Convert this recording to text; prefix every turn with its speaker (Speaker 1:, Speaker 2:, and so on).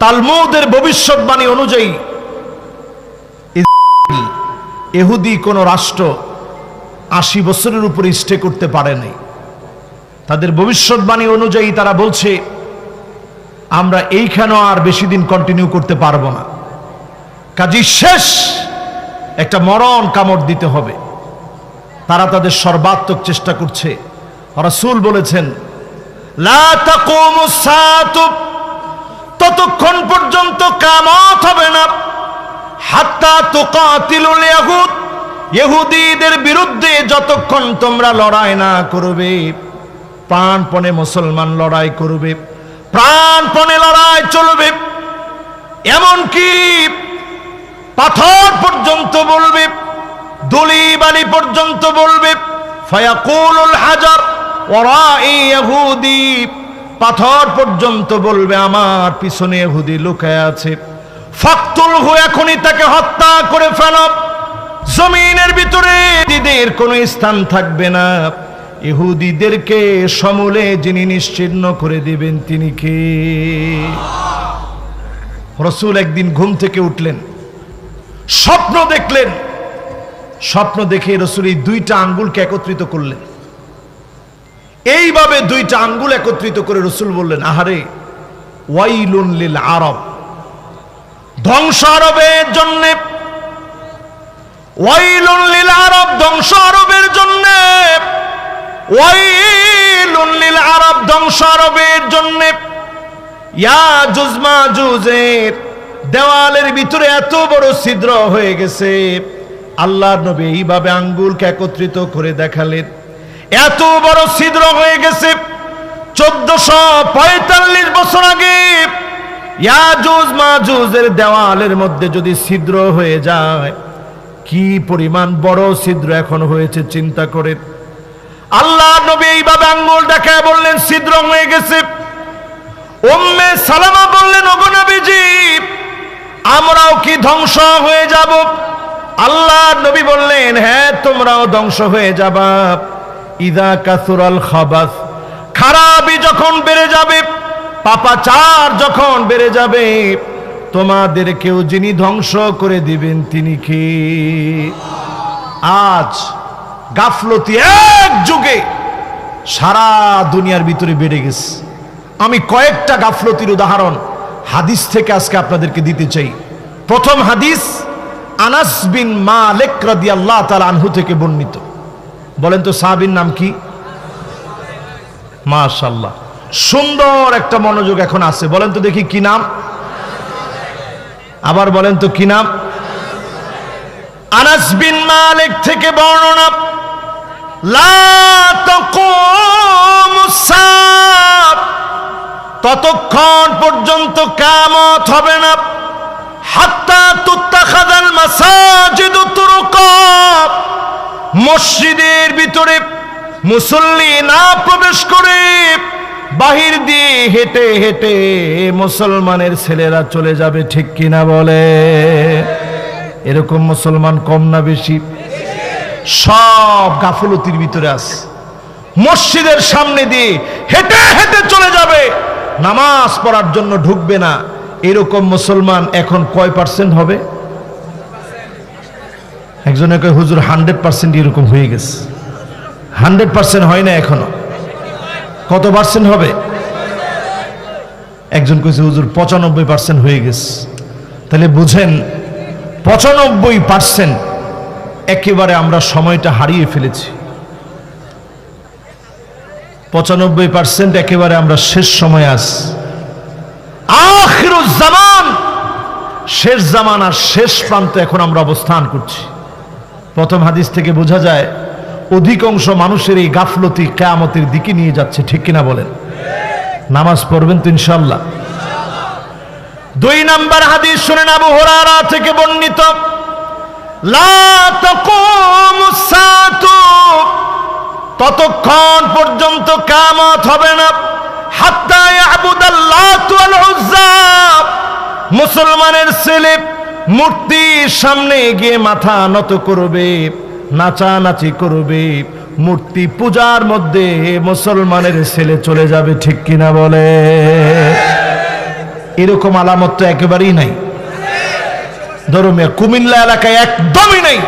Speaker 1: তালমুদের ভবিষ্যৎবাণী অনুযায়ী এহুদি কোন রাষ্ট্র আশি বছরের উপরে স্টে করতে পারে নাই। তাদের ভবিষ্যৎবাণী অনুযায়ী তারা বলছে, আমরা এইখানেও আর বেশি দিন কন্টিনিউ করতে পারব না। কাজী শেষ একটা মরণ কামড় দিতে হবে। তারা তাদের সর্বাত্মক চেষ্টা করছে। রাসূল বলেছেন, লা ততক্ষণ পর্যন্ত কামত হবে না, হাত্তা তুকাতিলুল ইয়াহুদ, ইহুদিদের বিরুদ্ধে যতক্ষণ তোমরা লড়াই না করবে, প্রাণপণে মুসলমান লড়াই করবে, প্রাণপণে লড়াই চলবে, এমনকি পাথর পর্যন্ত বলবে দলি বালি পর্যন্ত বলবে, ফায়াকুলুল হাজার, ওরাই ইহুদি। পাথর পর্যন্ত বলবে, আমার পিছনে ইহুদি লুকায় আছে। ফাকতুল হু, এখনই তাকে হত্যা করে ফেলাম জমিনের ভিতরে ইহুদিদের কোনো স্থান থাকবে না। ইহুদিদেরকে সমূলে যিনি নিশ্চিহ্ন করে দিবেন, তিনি কে? রসুল একদিন ঘুম থেকে উঠলেন, স্বপ্ন দেখলেন। স্বপ্ন দেখে রসুল এই দুইটা আঙ্গুলকে একত্রিত করলেন। এইভাবে দুইটা আঙ্গুল একত্রিত করে রসুল বললেন, আহারে, ওয়াইলুন লিল আরব। ধ্বংস আরবের জন্য, ওয়াইলুন লিল আরব ধ্বংস আরবের জন্য, ওয়াইলুন লিল আরব ধ্বংস আরবের জন্য, ইয়া জুজমা জুজের দেওয়ালের ভিতরে এত বড় ছিদ্র হয়ে গেছে। আল্লাহর নবী এইভাবে আঙ্গুলকে একত্রিত করে দেখালেন। এত বড় ছিদ্র হয়ে গেছে। চোদ্দশো পঁয়তাল্লিশ বছর আগে ইয়াজুজ মাজুজের দেওয়ালের মধ্যে যদি ছিদ্র হয়ে যায়, কি পরিমাণ বড় ছিদ্র এখন হয়েছে চিন্তা করে আল্লাহ নবী এইভাবে আঙ্গুল দেখায় বললেন, ছিদ্র হয়ে গেছে। উম্মে সালামা বললেন, ওগো নবীজি, আমরাও কি ধ্বংস হয়ে যাব? আল্লাহ নবী বললেন হ্যাঁ তোমরাও ধ্বংস হয়ে যাবা। ইদা কাসুরাল খাবাস। খারাপই যখন বেড়ে যাবে, পাপাচার যখন বেড়ে যাবে তোমাদেরকেও যিনি ধ্বংস করে দিবেন, তিনি কি? আজ গাফলতি এক যুগে সারা দুনিয়ার ভিতরে বেড়ে গেছে। আমি কয়েকটা গাফলতির উদাহরণ হাদিস থেকে আজকে আপনাদেরকে দিতে চাই। প্রথম হাদিস আনাস বিন মালেক রাদিয়াল্লাহু তাআলা আনহু থেকে বর্ণিত। বলেন তো সাহাবীর নাম কি? মাশাআল্লাহ। সুন্দর একটা মনোযোগ এখন আছে। বলেন তো দেখি কি নাম? আবার বলেন তো কি নাম? আনাস বিন মালিক থেকে বর্ণনা ততক্ষণ পর্যন্ত কামত হবে না। হাত্তা তুত্তাখাদাল মাসাজিদু তুরুকা মসজিদের ভিতরে মুসল্লি না প্রবেশ করে, বাহির দিয়ে হেঁটে হেঁটে মুসলমানের ছেলেরা চলে যাবে, ঠিক কিনা বলে? এরকম মুসলমান কম না বেশি? সব গাফলতির ভিতরে আছে। মসজিদের সামনে দিয়ে হেঁটে হেঁটে চলে যাবে, নামাজ পড়ার জন্য ঢুকবে না। এরকম মুসলমান এখন কয় পার্সেন্ট হবে? একজনে কয়, হুজুর, হান্ড্রেড পার্সেন্ট এরকম হয়ে গেছে। হান্ড্রেড পার্সেন্ট হয় না এখনও। কত পার্সেন্ট হবে? একজন কইছে, হুজুর, পঁচানব্বই পার্সেন্ট হয়ে গেছে। তাহলে বুঝেন, পঁচানব্বই পার্সেন্ট একেবারে আমরা সময়টা হারিয়ে ফেলেছি। পঁচানব্বই পার্সেন্ট একেবারে আমরা শেষ সময় আস জামান! শেষ জামানার শেষ প্রান্তে এখন আমরা অবস্থান করছি। প্রথম হাদিস থেকে বোঝা যায়, অধিকাংশ মানুষের এই গাফলতি কেয়ামতের দিকে নিয়ে যাচ্ছে, ঠিক কিনা বলেন? নামাজ পড়বেন তো ইনশাল্লাহ দুই নাম্বার হাদিস শুনেন আবু হোরারা থেকে বর্ণিত ততক্ষণ পর্যন্ত কামত হবে না। হাত্তা ইয়াবুদাল্লাতু ওয়াল উজ্জা মুসলমানের ছেলে মূর্তির সামনে গিয়ে মাথা নত করবে, নাচানাচি করবে। মূর্তি পূজার মধ্যে মুসলমানের ছেলে চলে যাবে, ঠিক কিনা বলে? এরকম আলামত তো একেবারেই নাই। ধরুন মিয়া কুমিল্লা এলাকায় একদমই নেই।